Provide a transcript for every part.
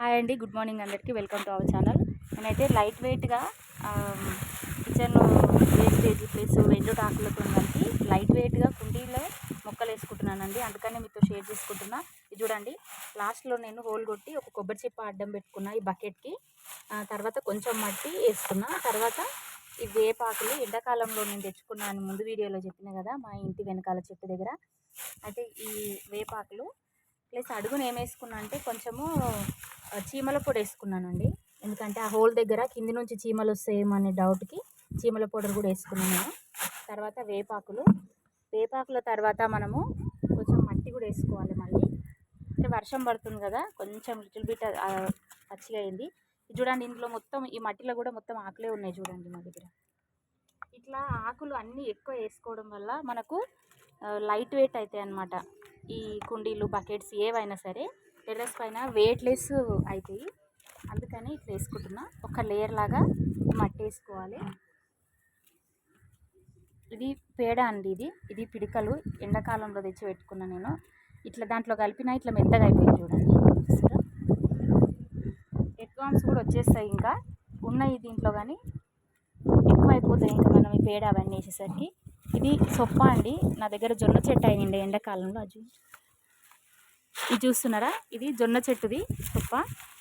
Hi అండి good morning అందరికీ. Welcome to our channel. నేనైతే లైట్ వెయిట్గా కిచెన్ వేస్టేజ్ ప్లస్ వెండు ఆకులతో కలిపి లైట్ వెయిట్గా కుండీలో మొక్కలు వేసుకుంటున్నానండి. అందుకనే మీతో షేర్ చేసుకుంటున్నా. ఇది చూడండి లాస్ట్లో నేను హోల్ కొట్టి ఒక కొబ్బరి చిప్ప అడ్డం పెట్టుకున్నా ఈ బకెట్కి. తర్వాత కొంచెం మట్టి వేసుకున్నా. తర్వాత ఈ వేపాకులు ఎండాకాలంలో నేను తెచ్చుకున్నాను. ముందు వీడియోలో చెప్పిన కదా మా ఇంటి వెనకాల చెట్టు దగ్గర. అయితే ఈ వేపాకులు ప్లస్ అడుగును ఏమేసుకున్నా అంటే కొంచెము చీమల పొడి వేసుకున్నానండి. ఎందుకంటే ఆ హోల్ దగ్గర కింది నుంచి చీమలు వస్తాయేమో అనే డౌట్కి చీమల పౌడర్ కూడా వేసుకున్నాను తర్వాత వేపాకులు. వేపాకుల తర్వాత మనము కొంచెం మట్టి కూడా వేసుకోవాలి మళ్ళీ. అంటే వర్షం పడుతుంది కదా కొంచెం లిటిల్ బిట్ పచ్చిగా అయింది. చూడండి ఇందులో మొత్తం ఈ మట్టిలో కూడా మొత్తం ఆకులే ఉన్నాయి చూడండి మా దగ్గర. ఇట్లా ఆకులు అన్నీ ఎక్కువ వేసుకోవడం వల్ల మనకు లైట్ వెయిట్ అవుతాయి అన్నమాట ఈ కుండీలు బకెట్స్ ఏవైనా సరే టెర్రస్ పైన వెయిట్లెస్ అవుతాయి అందుకని ఇట్లా వేసుకుంటున్నా. ఒక లేయర్ లాగా మట్టి వేసుకోవాలి. ఇది పేడ అండి ఇది. ఇది పిడికలు. ఎండాకాలంలో తెచ్చి పెట్టుకున్నా నేను. ఇట్లా దాంట్లో కలిపిన ఇట్లా మెత్తగా అయిపోయింది చూడండి. చూసారా? కూడా వచ్చేస్తాయి ఇంకా. ఉన్నాయి దీంట్లో కానీ. ఎక్కువ అయిపోతాయి ఇంకా మనం ఈ పేడ అవన్నీ వేసేసరికి. ఇది సొప్ప అండి. నా దగ్గర జొన్న చెట్టు అయింది ఎండాకాలంలో అది. ఇది చూస్తున్నారా? ఇది జొన్న చెట్టుది సొప్ప.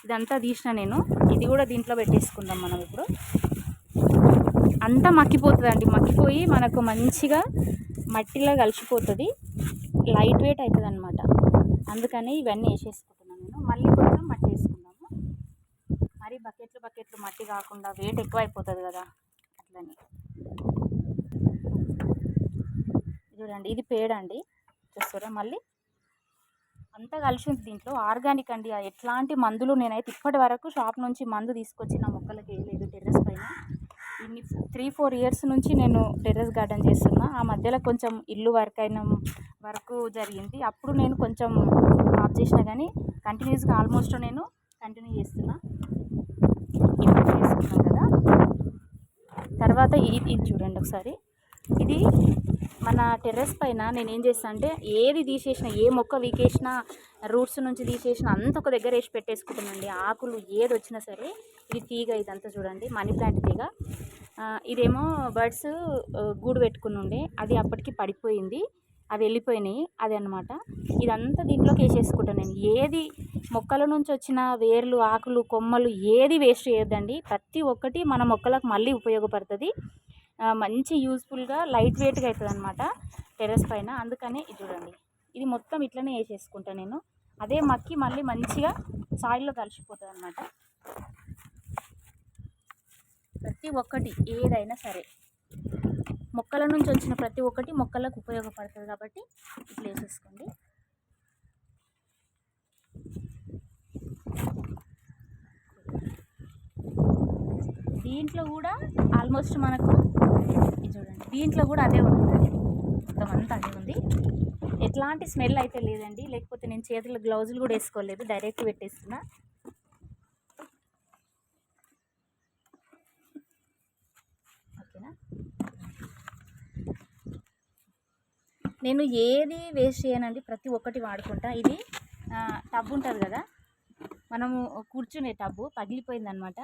ఇదంతా తీసిన నేను. ఇది కూడా దీంట్లో పెట్టేసుకుందాం మనం ఇప్పుడు. అంతా మక్కిపోతుందండి. మక్కిపోయి మనకు మంచిగా మట్టిలో కలిసిపోతుంది. లైట్ వెయిట్ అవుతుంది అనమాట అందుకని ఇవన్నీ వేసేసుకుంటున్నాను నేను. మళ్ళీ కొంచెం మట్టి వేసుకుందాము. మరి బకెట్లు బకెట్లు మట్టి కాకుండా వెయిట్ ఎక్కువ అయిపోతుంది కదా. అట్లని. చూడండి ఇది పేడ అండి చూస్తారా? మళ్ళీ అంతా కలిసి ఉంది దీంట్లో. ఆర్గానిక్ అండి. ఎట్లాంటి మందులు నేనైతే ఇప్పటి వరకు షాప్ నుంచి మందు తీసుకొచ్చి నా మొక్కలకి వేయలేదు టెర్రస్ పైన. ఇన్ని త్రీ ఫోర్ ఇయర్స్ నుంచి నేను టెర్రస్ గార్డెన్ చేస్తున్నా. ఆ మధ్యలో కొంచెం ఇల్లు వర్క్ అయిన వరకు జరిగింది. అప్పుడు నేను కొంచెం ఆఫ్ చేసిన కానీ కంటిన్యూస్గా ఆల్మోస్ట్ నేను కంటిన్యూ చేస్తున్నా. ఇప్పుడు కదా. తర్వాత ఇది చూడండి ఒకసారి. ఇది మన టెర్రస్ పైన నేను ఏం చేస్తాను అంటే ఏది తీసేసిన ఏ మొక్క వీకేసినా రూట్స్ నుంచి తీసేసిన అంత ఒక దగ్గర వేసి పెట్టేసుకుంటానండి. ఆకులు ఏది వచ్చినా సరే ఇది తీగ ఇదంతా చూడండి మనీ ప్లాంట్ తీగ. ఇదేమో బర్డ్స్ గూడు పెట్టుకుని ఉండే అది అప్పటికి పడిపోయింది అవి వెళ్ళిపోయినాయి అది అనమాట ఇదంతా దీంట్లోకి వేసేసుకుంటాను నేను. ఏది మొక్కల నుంచి వచ్చిన వేర్లు ఆకులు కొమ్మలు ఏది వేస్ట్ చేయొద్దండి. ప్రతి ఒక్కటి మన మొక్కలకు మళ్ళీ ఉపయోగపడుతుంది. మంచి యూస్ఫుల్గా లైట్ వెయిట్గా అవుతుంది అనమాట టెర్రస్ పైన. అందుకనే ఇది చూడండి. ఇది మొత్తం ఇట్లనే వేసేసుకుంటాను నేను. అదే మక్కి మళ్ళీ మంచిగా సాయిల్లో కలిసిపోతుంది అనమాట ప్రతి ఒక్కటి ఏదైనా సరే. మొక్కల నుంచి వచ్చిన ప్రతి ఒక్కటి మొక్కలకు ఉపయోగపడుతుంది కాబట్టి ఇట్లా వేసేసుకోండి. దీంట్లో కూడా ఆల్మోస్ట్ మనకు ఇది చూడండి. దీంట్లో కూడా అదే ఉంటుంది. మొత్తం అంతా అదే ఉంది. ఎట్లాంటి స్మెల్ అయితే లేదండి. లేకపోతే నేను చేతులు గ్లౌజులు కూడా వేసుకోలేదు. డైరెక్ట్ పెట్టేస్తున్నా. ఓకేనా? నేను ఏది వేస్ట్ చేయనండి. ప్రతి ఒక్కటి వాడుకుంటా. ఇది టబ్ ఉంటుంది కదా? మనము కూర్చునే టబ్బు పగిలిపోయిందనమాట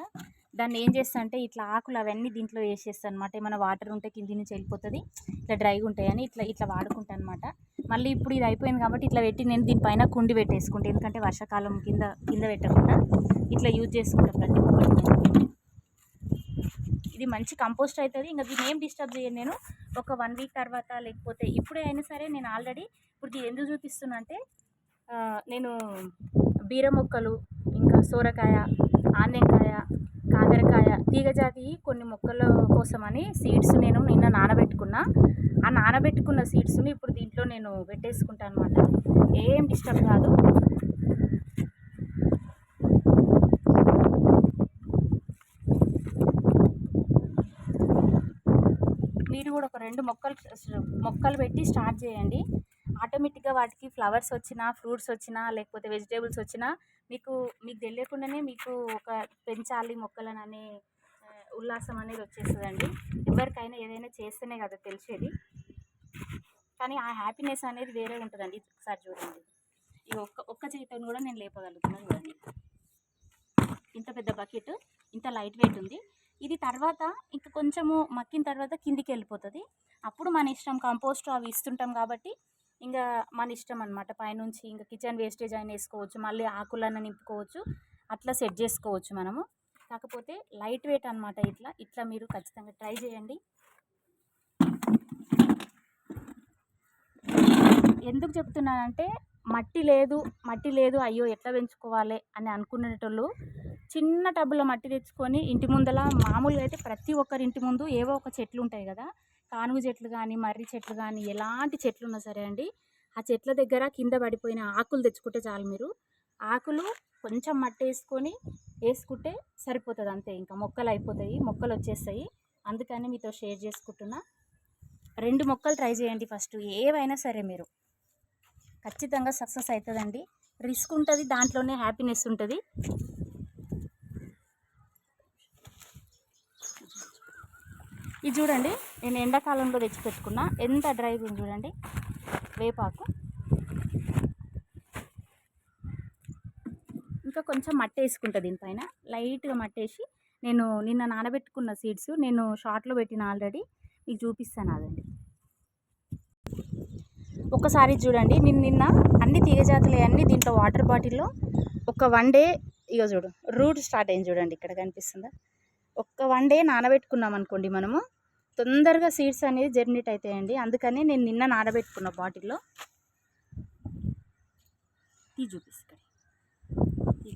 దాన్ని ఏం చేస్తా అంటే ఇట్లా ఆకులు అవన్నీ దీంట్లో వేసేస్తాను అనమాట ఏమైనా వాటర్ ఉంటే కింది నుంచి వెళ్ళిపోతుంది. ఇట్లా డ్రైగా ఉంటాయని ఇట్లా ఇట్లా వాడుకుంటాను అనమాట మళ్ళీ ఇప్పుడు ఇది అయిపోయింది కాబట్టి ఇట్లా పెట్టి నేను దీనిపైన కుండి పెట్టేసుకుంటాను ఎందుకంటే వర్షాకాలం కింద కింద పెట్టకుండా ఇట్లా యూజ్ చేసుకుంటాను ప్రతి ఒక్కటి. ఇది మంచి కంపోస్ట్ అవుతుంది ఇంకా దీన్ని ఏం డిస్టర్బ్ చేయను నేను. ఒక వన్ వీక్ తర్వాత లేకపోతే ఇప్పుడే అయినా సరే నేను ఆల్రెడీ ఇప్పుడు ఇది ఎందుకు చూపిస్తున్నా అంటే నేను బీర మొక్కలు ఇంకా సోరకాయ ఆనెంకాయ తీగజాతి కొన్ని మొక్కల కోసమని సీడ్స్ నేను నిన్న నానబెట్టుకున్నా. ఆ నానబెట్టుకున్న సీడ్స్ని ఇప్పుడు దీంట్లో నేను పెట్టేసుకుంటాను అనమాట ఏం డిస్టర్బ్ కాదు. మీరు కూడా ఒక రెండు మొక్కలు మొక్కలు పెట్టి స్టార్ట్ చేయండి. ఆటోమేటిక్గా వాటికి ఫ్లవర్స్ వచ్చినా ఫ్రూట్స్ వచ్చినా లేకపోతే వెజిటేబుల్స్ వచ్చినా మీకు మీకు తెలియకుండానే మీకు ఒక పెంచాలి మొక్కలను అనే ఉల్లాసం అనేది వచ్చేస్తుందండి. ఎవరికైనా ఏదైనా చేస్తేనే కదా తెలిసేది. కానీ ఆ హ్యాపీనెస్ అనేది వేరే ఉంటుందండి. ఒకసారి చూడండి. ఈ ఒక్క ఒక్క చేతితో కూడా నేను లేపగలుగుతున్నాను చూడండి. బకెట్ ఇంత లైట్ వెయిట్ ఉంది. ఇది తర్వాత ఇంకా కొంచెము మక్కిన తర్వాత కిందికి వెళ్ళిపోతుంది. అప్పుడు మన ఇష్టం కంపోస్ట్ అవి ఇస్తుంటాం కాబట్టి ఇంకా మన ఇష్టం అనమాట పైనుంచి ఇంకా కిచెన్ వేస్టేజ్ అయినా వేసుకోవచ్చు మళ్ళీ ఆకులన్న నింపుకోవచ్చు అట్లా సెట్ చేసుకోవచ్చు మనము. కాకపోతే లైట్ వెయిట్ అనమాట ఇట్లా. ఇట్లా మీరు ఖచ్చితంగా ట్రై చేయండి. ఎందుకు చెప్తున్నానంటే మట్టి లేదు మట్టి లేదు అయ్యో ఎట్లా పెంచుకోవాలి అని అనుకునేటోళ్ళు చిన్న టబ్బులో మట్టి తెచ్చుకొని ఇంటి ముందల మామూలుగా అయితే ప్రతి ఒక్కరి ఇంటి ముందు ఏవో ఒక చెట్లు ఉంటాయి కదా తానుగు చెట్లు కానీ మర్రి చెట్లు కానీ ఎలాంటి చెట్లు ఉన్నా సరే అండి ఆ చెట్ల దగ్గర కింద పడిపోయిన ఆకులు తెచ్చుకుంటే చాలు మీరు. ఆకులు కొంచెం మట్టి వేసుకొని వేసుకుంటే సరిపోతుంది అంతే. ఇంకా మొక్కలు అయిపోతాయి మొక్కలు వచ్చేస్తాయి. అందుకని మీతో షేర్ చేసుకుంటున్నా. రెండు మొక్కలు ట్రై చేయండి ఫస్ట్. ఏవైనా సరే మీరు. ఖచ్చితంగా సక్సెస్ అవుతుందండి. రిస్క్ ఉంటుంది దాంట్లోనే హ్యాపీనెస్ ఉంటుంది. ఇది చూడండి నేను ఎండాకాలంలో తెచ్చి పెట్టుకున్నా ఎంత డ్రై ఉంది చూడండి. వేపాకు. ఇంకా కొంచెం మట్టి వేసుకుంటా దీనిపైన. లైట్గా మట్టేసి నేను నిన్న నానబెట్టుకున్న సీడ్స్ నేను షార్ట్లో పెట్టిన ఆల్రెడీ మీకు చూపిస్తాను అదండి. ఒకసారి చూడండి నిన్న నిన్న అన్ని తీగజాతులు అన్నీ దీంట్లో వాటర్ బాటిల్లో ఒక వన్ డే ఇక చూడు రూట్ స్టార్ట్ అయింది చూడండి ఇక్కడ కనిపిస్తుందా? ఒక్క వన్ డే నానబెట్టుకున్నాం అనుకోండి మనము. తొందరగా సీడ్స్ అనేది జర్మినేట్ అవుతాయండి అందుకని నేను నిన్న నానబెట్టుకున్న బాటిల్లో తీ చూపిస్తా తీ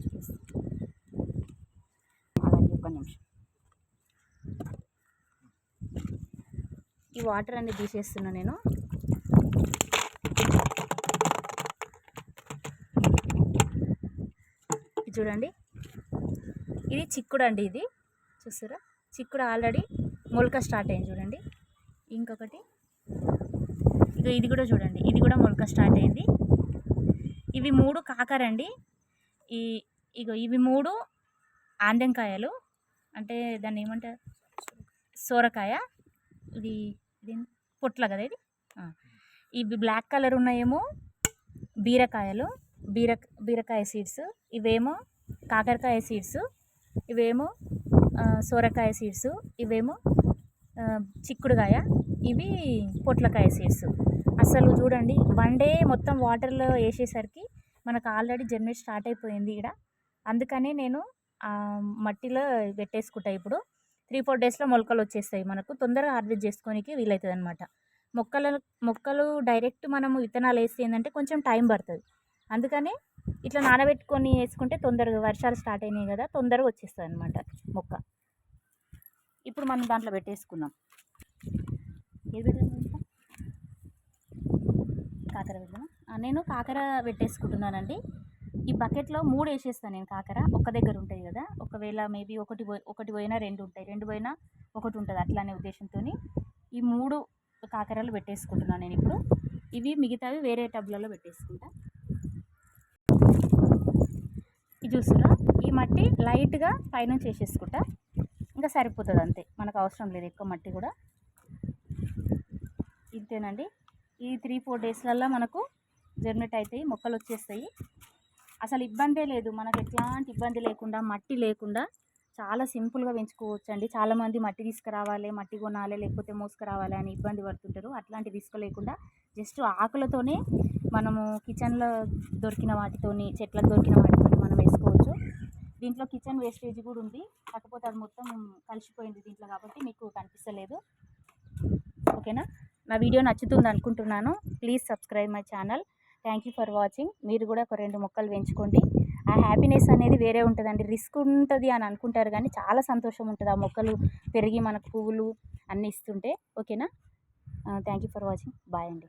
అలాగే ఒక నిమిషం. ఈ వాటర్ అన్ని తీసేస్తున్నా నేను. చూడండి. ఇది చిక్కుడు అండి ఇది. చూసారా చిక్కుడు ఆల్రెడీ మొలక స్టార్ట్ అయింది చూడండి. ఇంకొకటి. ఇక ఇది కూడా చూడండి. ఇది కూడా మొలక స్టార్ట్ అయింది. ఇవి మూడు కాకరండి. ఈ ఇగో ఇవి మూడు ఆందెంకాయలు అంటే దాన్ని ఏమంటారు? సోరకాయ. ఇది ఇది? పొట్ల కదా ఇది? ఇవి బ్లాక్ కలర్ ఉన్నాయేమో బీరకాయలు. బీర బీరకాయ సీడ్స్. ఇవేమో కాకరకాయ సీడ్స్. ఇవేమో సొరకాయ సీడ్స్ ఇవేమో చిక్కుడుకాయ ఇవి పొట్లకాయ సీడ్స్. అసలు చూడండి వన్ డే మొత్తం వాటర్లో వేసేసరికి మనకు ఆల్రెడీ జర్నేట్ స్టార్ట్ అయిపోయింది ఇక్కడ అందుకనే నేను మట్టిలో పెట్టేసుకుంటా ఇప్పుడు. త్రీ ఫోర్ డేస్లో మొలకలు వచ్చేస్తాయి మనకు. తొందరగా హార్వెస్ట్ చేసుకోనికి వీలవుతుంది అనమాట మొక్కలు మొక్కలు డైరెక్ట్ మనము విత్తనాలు వేస్తే ఏంటంటే కొంచెం టైం పడుతుంది. అందుకనే ఇట్లా నానబెట్టుకొని వేసుకుంటే తొందరగా వర్షాలు స్టార్ట్ అయినాయి కదా తొందరగా వచ్చేస్తుంది అనమాట మొక్క. ఇప్పుడు మనం దాంట్లో పెట్టేసుకున్నాం ఏది పెడదాం కాకర పెడదామా నేను కాకర పెట్టేసుకుంటున్నానండి. ఈ బకెట్లో మూడు వేసేస్తాను నేను కాకర ఒక్క దగ్గర ఉంటాయి కదా ఒకవేళ మేబీ ఒకటి పోయి ఒకటి పోయినా రెండు ఉంటాయి. రెండు పోయినా ఒకటి ఉంటుంది అట్లానే ఉద్దేశంతో ఈ మూడు కాకరలు పెట్టేసుకుంటున్నాను నేను ఇప్పుడు. ఇవి మిగతావి వేరే టబ్లలో పెట్టేసుకుంటా. ఇది చూస్తున్నా. ఈ మట్టి లైట్గా పైనుంచి వేసేసుకుంటా ఇంకా సరిపోతుంది అంతే. మనకు అవసరం లేదు ఎక్కువ మట్టి కూడా. ఇంతేనండి. ఈ త్రీ ఫోర్ డేస్లల్లో మనకు జర్మినేట్ అవుతాయి మొక్కలు వచ్చేస్తాయి. అసలు ఇబ్బందే లేదు. మనకు ఎట్లాంటి ఇబ్బంది లేకుండా మట్టి లేకుండా చాలా సింపుల్గా పెంచుకోవచ్చు అండి చాలామంది మట్టి తీసుకురావాలి మట్టి కొనాలి లేకపోతే మోసుకురావాలి అని ఇబ్బంది పడుతుంటారు. అట్లాంటి రిస్క్ లేకుండా జస్ట్ ఆకులతోనే మనము కిచెన్లో దొరికిన వాటితోని చెట్లకు దొరికిన వాటితోని మనం వేసుకోవచ్చు. దీంట్లో కిచెన్ వేస్టేజ్ కూడా ఉంది. కాకపోతే అది మొత్తం కలిసిపోయింది దీంట్లో కాబట్టి మీకు కనిపిస్తలేదు. ఓకేనా? నా వీడియో నచ్చుతుంది అనుకుంటున్నాను. Please subscribe my channel. Thank you for watching. మీరు కూడా ఒక రెండు మొక్కలు పెంచుకోండి. ఆ హ్యాపీనెస్ అనేది వేరే ఉంటుందండి. రిస్క్ ఉంటుంది అని అనుకుంటారు కానీ చాలా సంతోషం ఉంటుంది. ఆ మొక్కలు పెరిగి మనకు పువ్వులు అన్నీ ఇస్తుంటే. ఓకేనా thank you for watching bye అండి.